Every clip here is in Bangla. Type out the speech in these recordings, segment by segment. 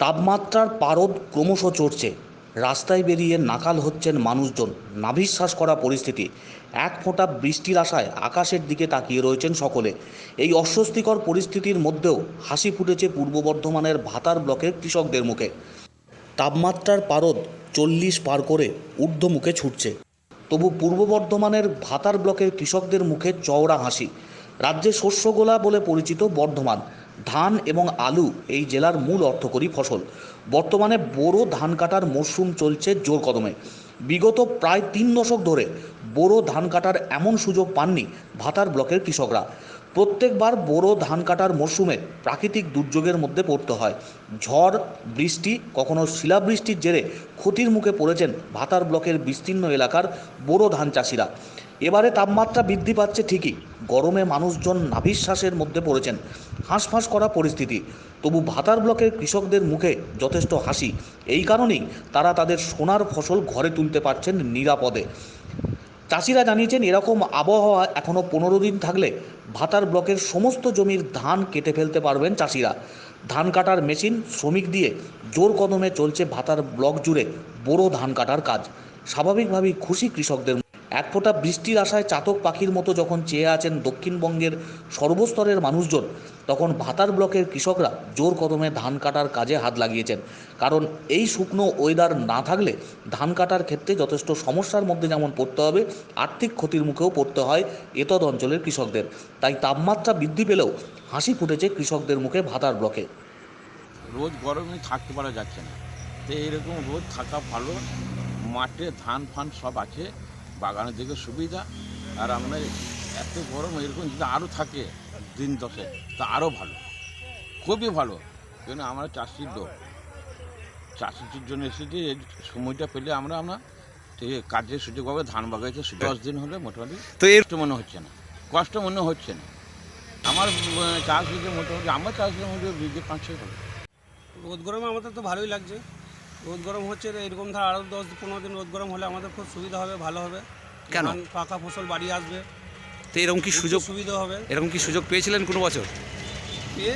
তাপমাত্রার পারদ ক্রমশ চড়ছে। রাস্তায় বেরিয়ে নাকাল হচ্ছেন মানুষজন। নাভিশ্বাস করা পরিস্থিতি। এক ফোঁটা বৃষ্টির আশায় আকাশের দিকে তাকিয়ে রয়েছেন সকলে। এই অস্বস্তিকর পরিস্থিতির মধ্যেও হাসি ফুটেছে পূর্ব বর্ধমানের ভাতার ব্লকের কৃষকদের মুখে। তাপমাত্রার পারদ চল্লিশ পার করে ঊর্ধ্বমুখে ছুটছে। তবু পূর্ব বর্ধমানের ভাতার ব্লকের কৃষকদের মুখে চওড়া হাসি। রাজ্যে শস্যগোলা বলে পরিচিত বর্ধমান। ধান এবং আলু এই জেলার মূল অর্থকরী ফসল। বর্তমানে বোরো ধান কাটার মরশুম চলছে জোর কদমে। বিগত প্রায় তিন দশক ধরে বোরো ধান কাটার এমন সুযোগ পাননি ভাতার ব্লকের কৃষকরা। প্রত্যেকবার বোরো ধান কাটার মরশুমে প্রাকৃতিক দুর্যোগের মধ্যে পড়তে হয়। ঝড়, বৃষ্টি, কখনো শিলাবৃষ্টির জেরে ক্ষতির মুখে পড়েছেন ভাতার ব্লকের বিস্তীর্ণ এলাকার বোরো ধান চাষিরা। এবারে তাপমাত্রা বৃদ্ধি পাচ্ছে ঠিকই। গরমে মানুষজন নাভিশ্বাসের মধ্যে পড়েছেন। হাঁসফাঁস করা পরিস্থিতি। তবু ভাতার ব্লকের কৃষকদের মুখে যথেষ্ট হাসি। এই কারণেই তারা তাদের সোনার ফসল ঘরে তুলতে পারছেন নিরাপদে। চাষিরা জানিয়েছেন, এরকম আবহাওয়া এখনও পনেরো দিন থাকলে ভাতার ব্লকের সমস্ত জমির ধান কেটে ফেলতে পারবেন চাষিরা। ধান কাটার মেশিন, শ্রমিক দিয়ে জোর কদমে চলছে ভাতার ব্লক জুড়ে বড় ধান কাটার কাজ। স্বাভাবিকভাবেই খুশি কৃষকদের এক ফোঁটা বৃষ্টির আশায় চাতক পাখির মতো যখন চেয়ে আছেন দক্ষিণবঙ্গের সর্বস্তরের মানুষজন, তখন ভাতার ব্লকের কৃষকরা জোর কদমে ধান কাটার কাজে হাত লাগিয়েছেন। কারণ এই শুকনো ওয়েদার না থাকলে ধান কাটার ক্ষেত্রে যথেষ্ট সমস্যার মধ্যে যেমন পড়তে হবে, আর্থিক ক্ষতির মুখেও পড়তে হয় এতদ অঞ্চলের কৃষকদের। তাই তাপমাত্রা বৃদ্ধি পেলেও হাসি ফুটেছে কৃষকদের মুখে ভাতার ব্লকে। রোজ গরমে থাকতে পারা যাচ্ছে না। তো এইরকম রোদ থাকা ভালো, মাঠে ধান ফান সব আছে। বাগানের দিকে সুবিধা। আর আমরা এত গরম এরকম যদি আরও থাকে দিন দশে তা আরও ভালো। খুবই ভালো। কেন আমরা চাষির লোক। চাষির জন্য এসেছি এই সময়টা পেলে আমরা আমরা ঠিক কাজের সুযোগ পাবে ধান বাগাইতে দশ দিন হলে মোটামুটি তো এর মনে হচ্ছে না। কষ্ট মনে হচ্ছে না। আমার চাষ বিঘে মোটামুটি আমার চাষ বিঘে মোটামুটি বিঘে পাঁচ ছয় হবে রোদ গরমে আমাদের তো ভালোই লাগছে। রোদ গরম হচ্ছে এরকম ধর আরও দশ পনেরো দিন রোদ গরম হলে আমাদের খুব সুবিধা হবে ভালো হবে। কেন? ধান পাকা ফসল বাড়ি আসবে। তো এরকম কি সুযোগ সুবিধা হবে। এরকম কি সুযোগ পেয়েছিলেন কোনো বছর? এ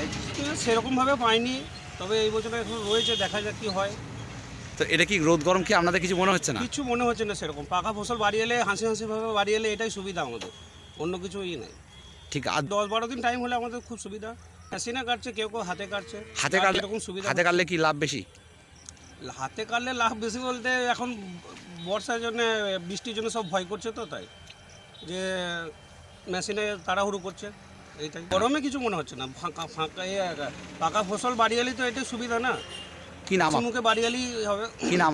সেরকমভাবে পাইনি তবে এই বছর এখন রয়েছে দেখা যাক কি হয়। তো এটা কি রোদ গরম কি আপনাদের কিছু মনে হচ্ছে না? কিছু মনে হচ্ছে না সেরকম। পাকা ফসল বাড়ি এলে হাসি হাসিভাবে বাড়ি এলে এটাই সুবিধা আমাদের অন্য কিছু ই নেই। ঠিক আর দশ বারো দিন টাইম হলে আমাদের খুব সুবিধা। মেশিনে কাটছে কেউ কেউ হাতে কাটছে। হাতে কাটলে সুবিধা হাতে কাটলে কি লাভ বেশি? হাতে কাটলে লাভ বেশি বলতে এখন বর্ষার জন্য বৃষ্টির জন্য সব ভয় করছে তো তাই। যে মেশিনে তাড়াহুড়ো করছে এইটাই। গরমে কিছু মনে হচ্ছে না ফাঁকা ফাঁকা এ পাকা ফসল বাড়ি তো এটাই সুবিধা না? কি নাম মুখে বাড়ি হবে। কি নাম?